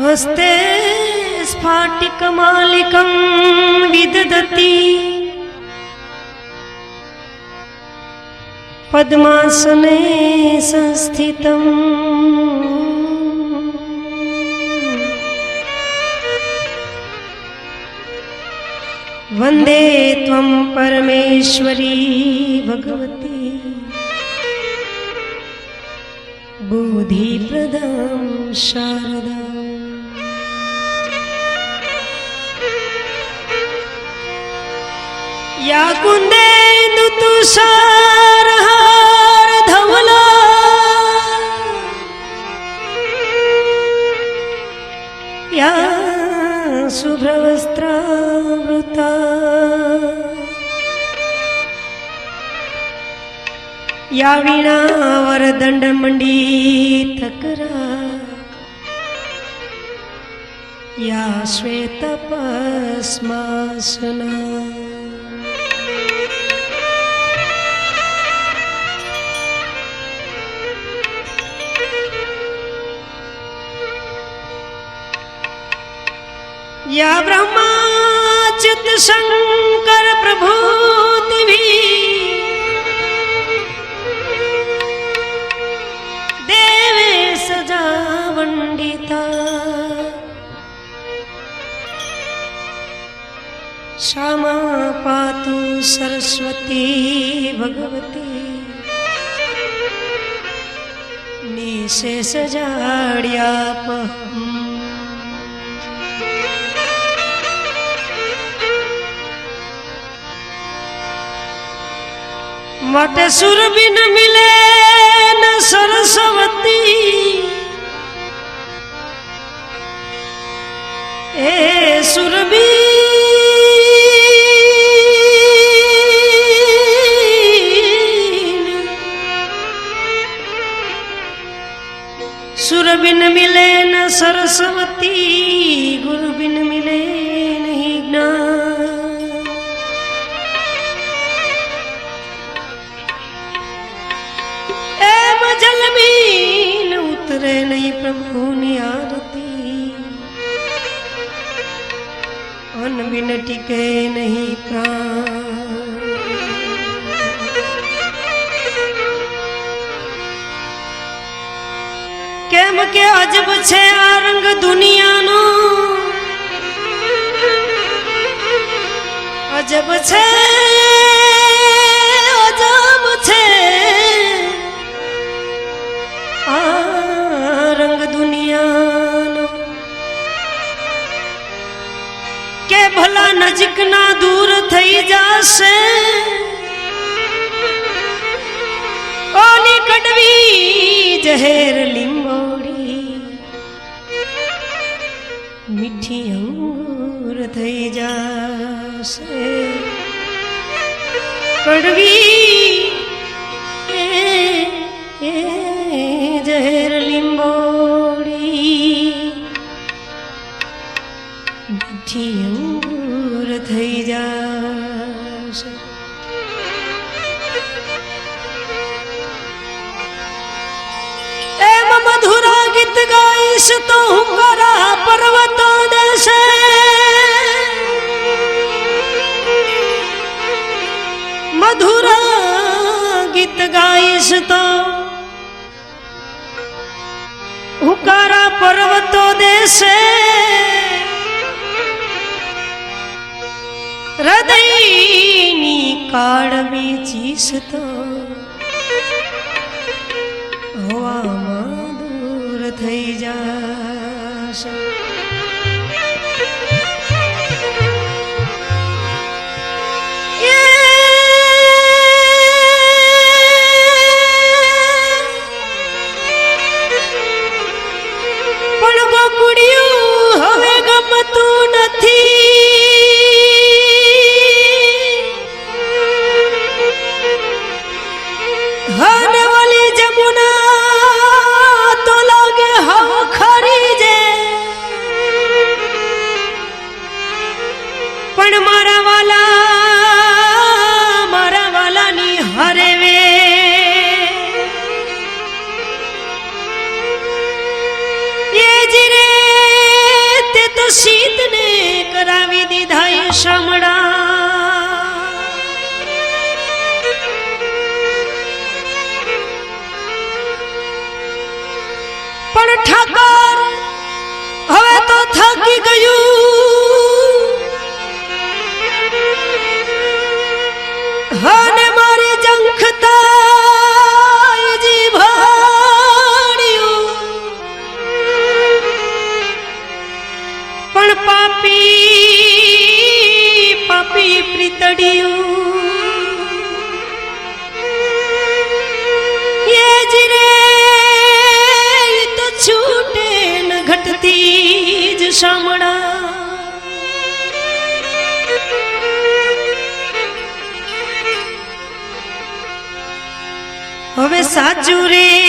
हस्ते स्फाटिकमालिकं विदधति। पद्मासने संस्थितम् वन्दे त्वं परमेश्वरी भगवती। बुधिव्रदा शारदा। યા કુંડે તુષાર હાર ધવલા યા શુભ્રવસ્ત્રાવૃતા યા વીણાવર દંડ મંડી તકરા યા શ્વેત પસ્માસના या श्वेतपस्मासना या ब्रह्माच्युतशङ्कर प्रभूतिभिः देवे सजा वण्डिता क्षमा पातु सरस्वती भगवती निशेषजाड्यापहम् માટે સુરબિન મિલે ન સરસ્વતી. એ સુરબીન સુરબિન મિલે ન સરસ્વતી ગુરુબિન મિલે નહીં જ્ઞાન. એમ ઉતરે નહીં પ્રભુની આરતી અન બિન ટીકે નહીં પ્રાણ કેમ કે અજબ છે આ રંગ દુનિયાનો અજબ છે દુનિયાનો કે ભલા નજીકના દૂર થઈ જશે ઓલી કડવી જહેર લીંબોડી મીઠી અંગૂર થઈ જશે કડવી ગાઈશ તો હુકારા પર્વતો દેશે. હૃદયની કાળવી ચીસ તો હવામાં દૂર થઈ જશે. ti. ચડ્યું એ રે તો છૂટે ન ઘટતી જ શામળા. હવે સાચું રે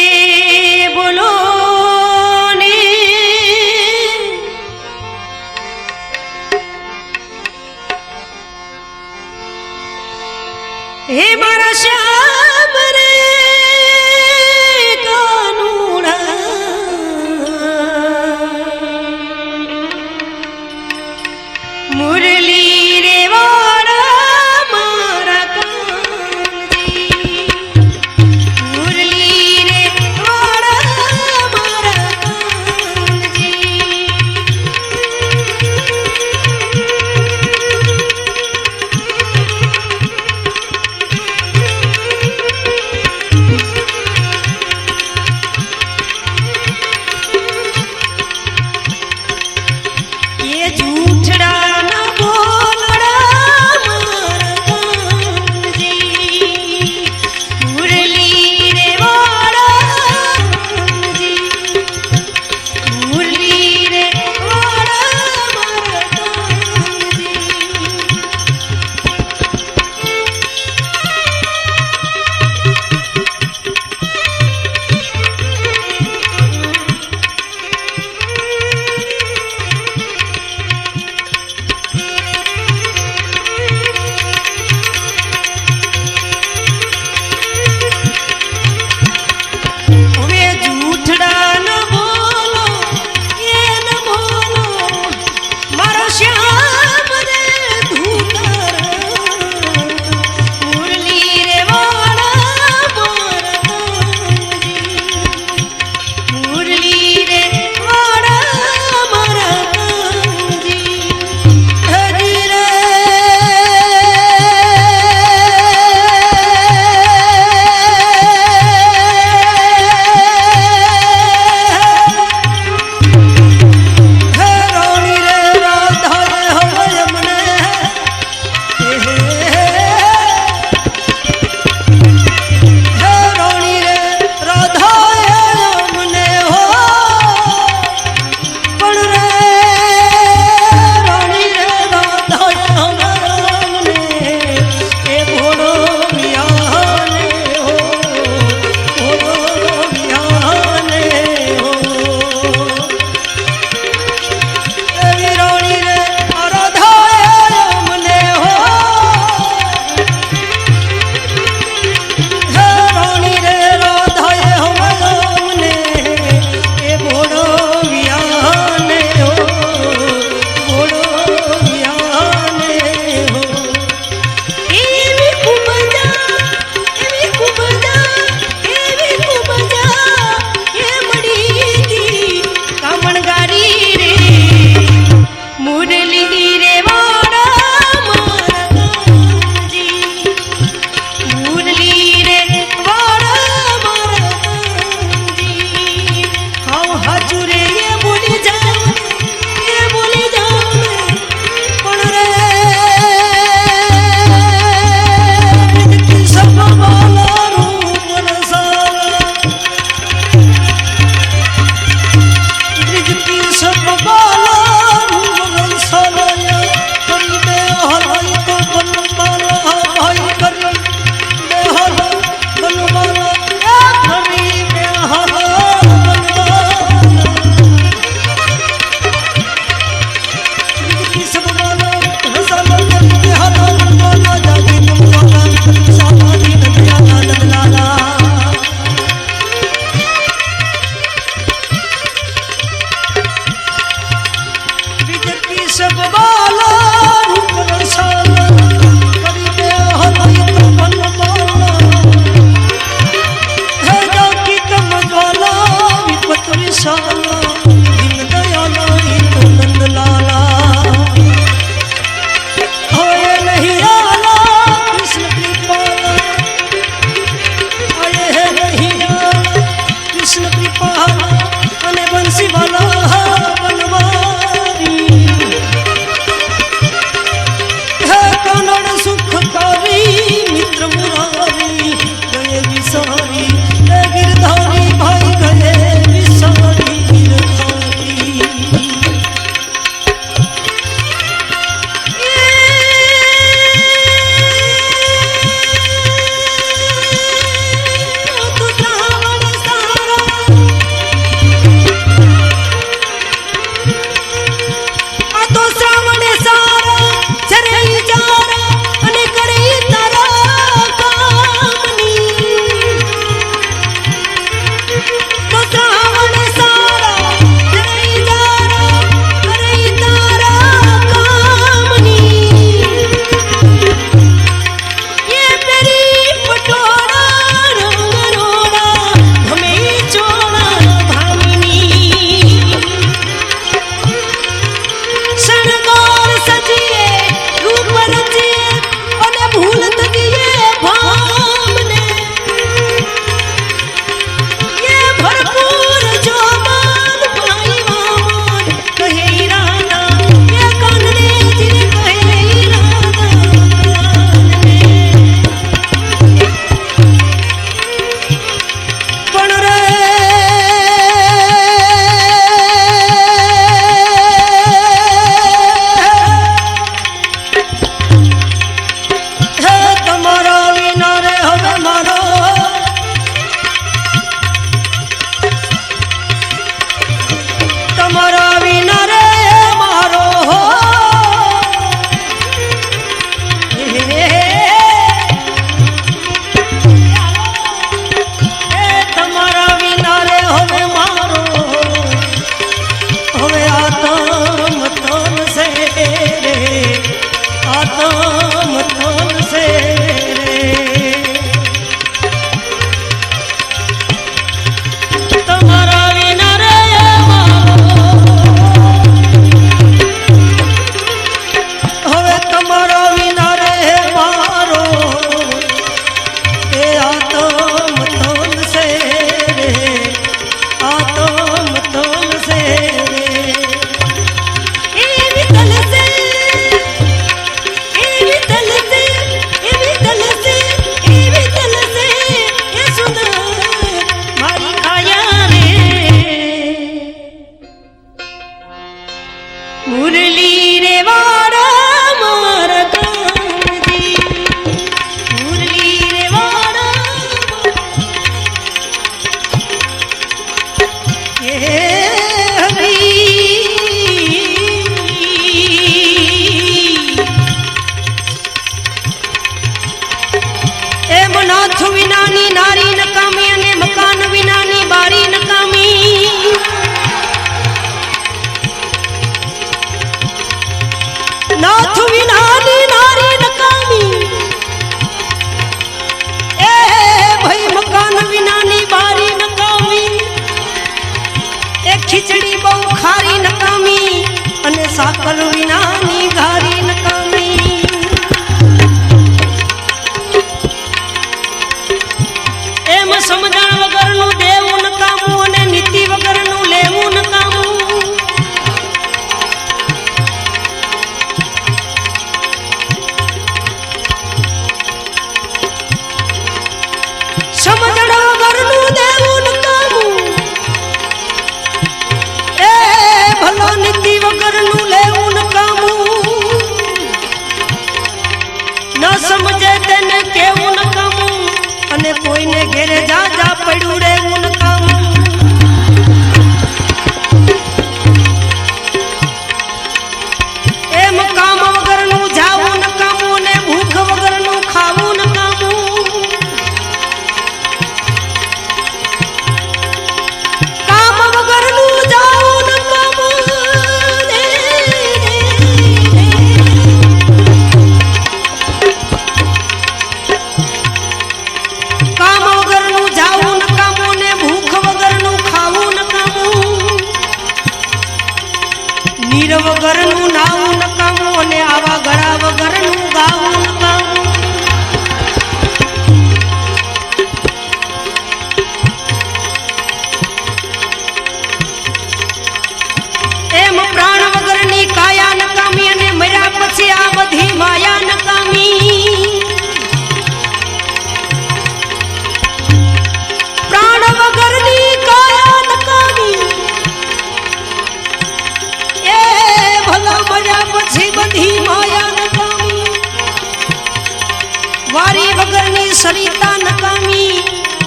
કોઈને ઘેરે જા જા પડ્યું રે ઉન વગરનું નામ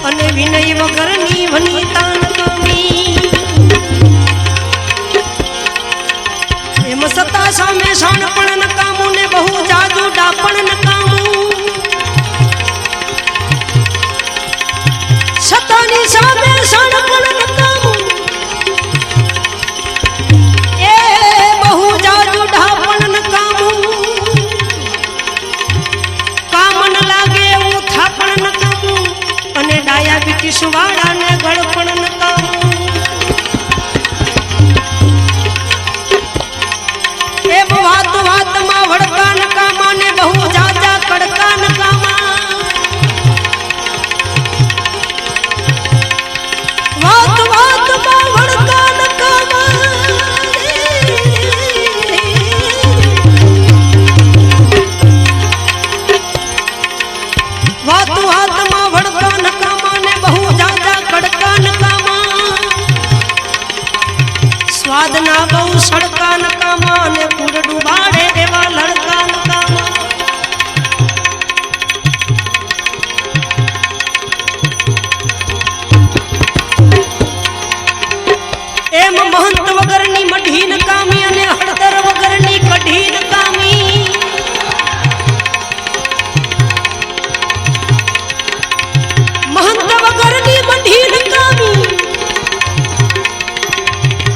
અને વિનય વગરની Yeshua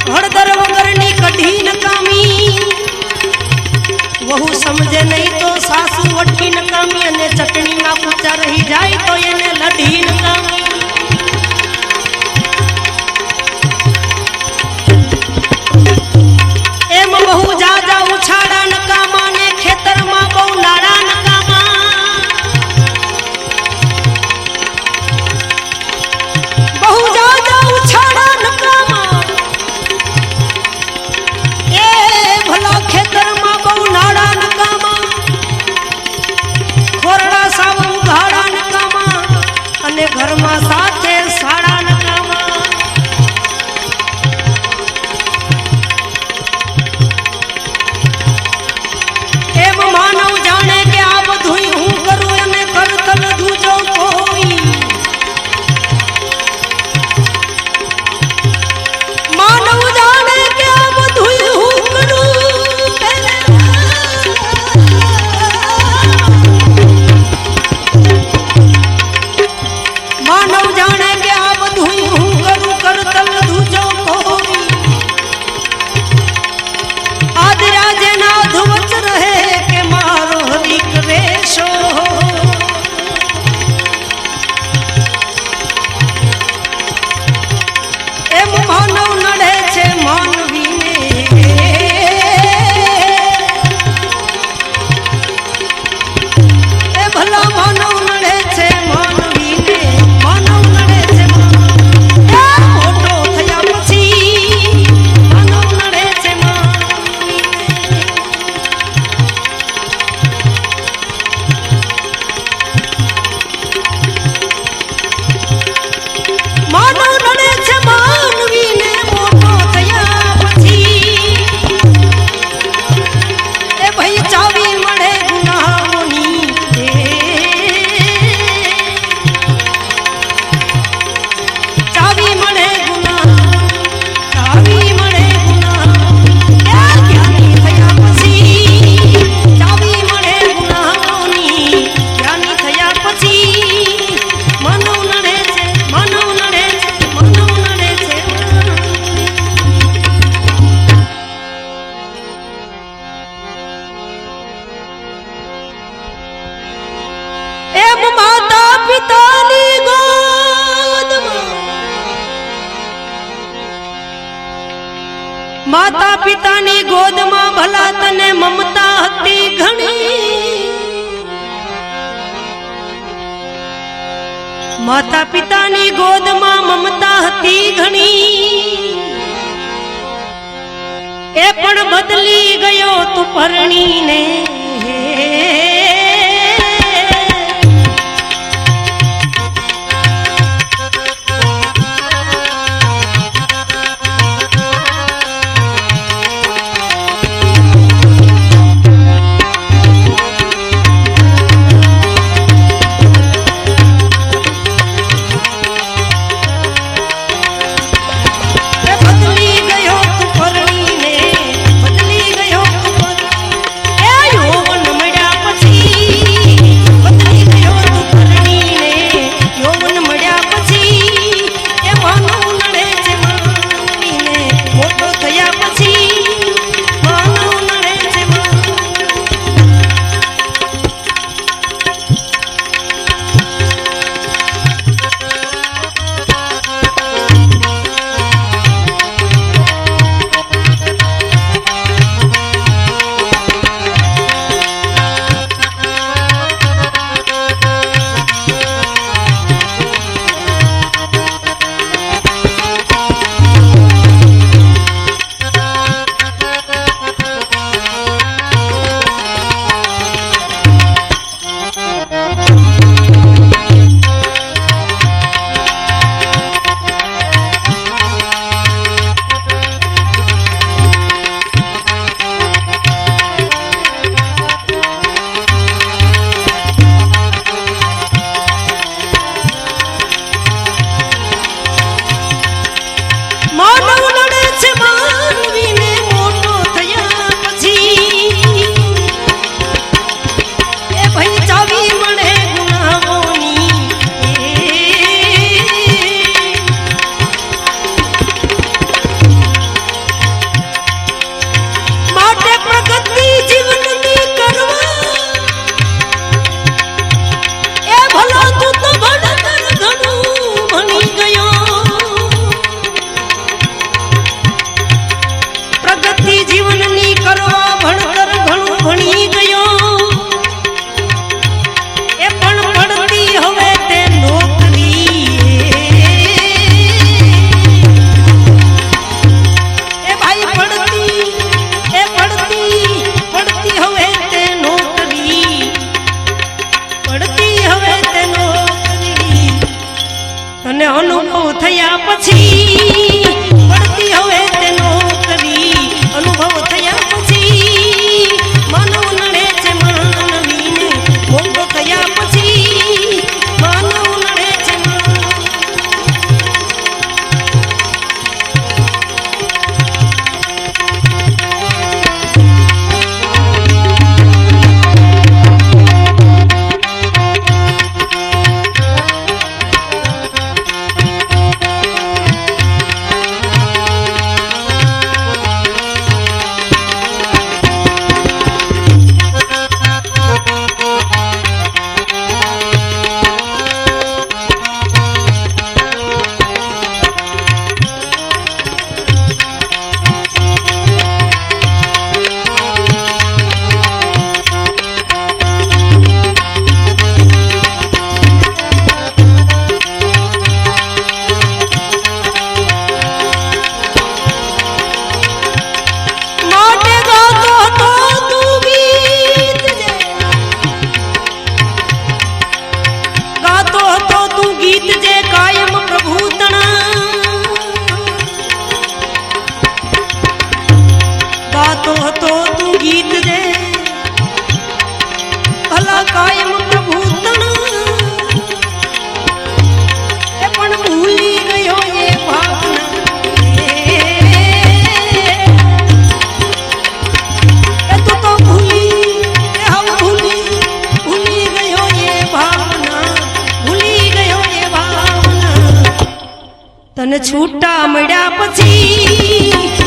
હળદર વગરની કઢી નકામી વહુ સમજે નહીં તો સાસુ વઠી નકામી અને ચટણીમાં પૂચા રહી જાય તો એને લઢી નકામી પિતાની ગોદમાં મમતા હતી ઘણી. એ પણ બદલી ગયો તું પરણીને. છૂટા મળ્યા પછી